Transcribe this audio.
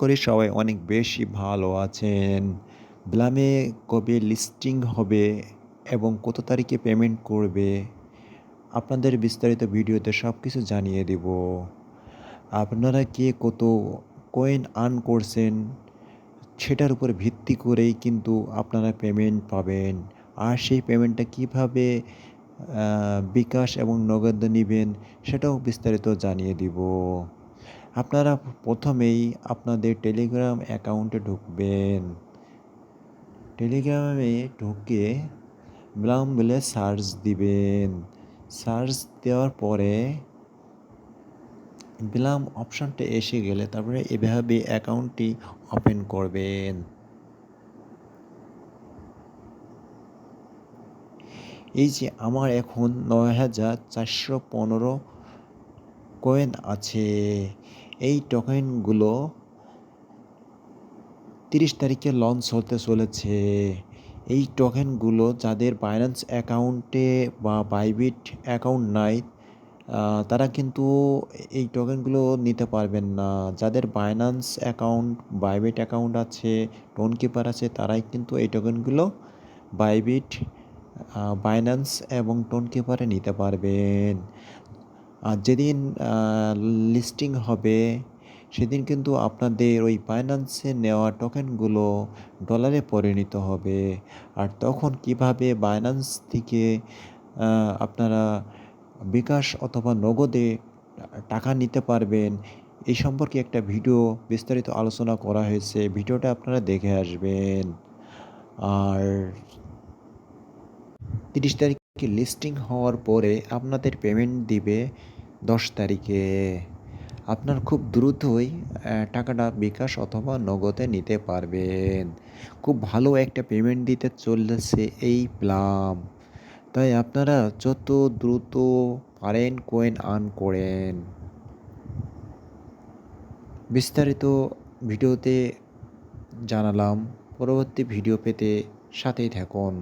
করি সবাই অনেক বেশি ভালো আছেন। ব্লামে কবে লিস্টিং হবে এবং কত তারিখে পেমেন্ট করবে, আপনাদের বিস্তারিত ভিডিওতে সব কিছু জানিয়ে দেব। আপনারা কে কত কয়েন আর্ন করছেন, সেটার উপর ভিত্তি করেই কিন্তু আপনারা পেমেন্ট পাবেন। আর সেই পেমেন্টটা কীভাবে বিকাশ এবং নগদ নেবেন, সেটাও বিস্তারিত জানিয়ে দিব। আপনারা প্রথমেই আপনাদের টেলিগ্রাম অ্যাকাউন্টে ঢুকবেন। টেলিগ্রামে ঢুকে ব্লাম বলে সার্চ দিবেন। সার্চ দেওয়ার পরে ব্লাম অপশানটা এসে গেলে তারপরে এভাবে অ্যাকাউন্টটি ওপেন করবেন। এই যে আমার এখন নয় হাজার চারশো পনেরো কয়েন আছে। এই টোকেনগুলো তিরিশ তারিখে লঞ্চ হতে চলেছে। এই টোকেনগুলো যাদের বাইন্যান্স অ্যাকাউন্টে বা বাইবিট অ্যাকাউন্ট নাই তারা কিন্তু এই টোকেনগুলো নিতে পারবেন না। যাদের বাইন্যান্স অ্যাকাউন্ট বাইবিট অ্যাকাউন্ট আছে টোন কিপার আছে, তারাই কিন্তু এই টোকেনগুলো বাইবিট বাইন্যান্স এবং টোন কিপারে নিতে পারবেন। আর যেদিন লিস্টিং হবে, সেদিন কিন্তু আপনাদের ওই ফাইন্যান্সে নেওয়া টোকেনগুলো ডলারে পরিণত হবে। আর তখন কীভাবে বাইন্যান্স থেকে আপনারা বিকাশ অথবা নগদে টাকা নিতে পারবেন, এই সম্পর্কে একটা ভিডিও বিস্তারিত আলোচনা করা হয়েছে। ভিডিওটা আপনারা দেখে আসবেন। আর তিরিশ তারিখে লিস্টিং হওয়ার পরে আপনাদের পেমেন্ট দিবে। দশ তারিখে। আপনার খুব দ্রুতই টাকাটা বিকাশ অথবা নগদে নিতে পারবেন। খুব ভালো একটা পেমেন্ট দিতে চলেছে এই প্লাম। তাই আপনারা যত দ্রুত পারেন কয়েন আর্ন করেন। বিস্তারিত ভিডিওতে জানালাম। পরবর্তী ভিডিও পেতে সাথেই থাকুন।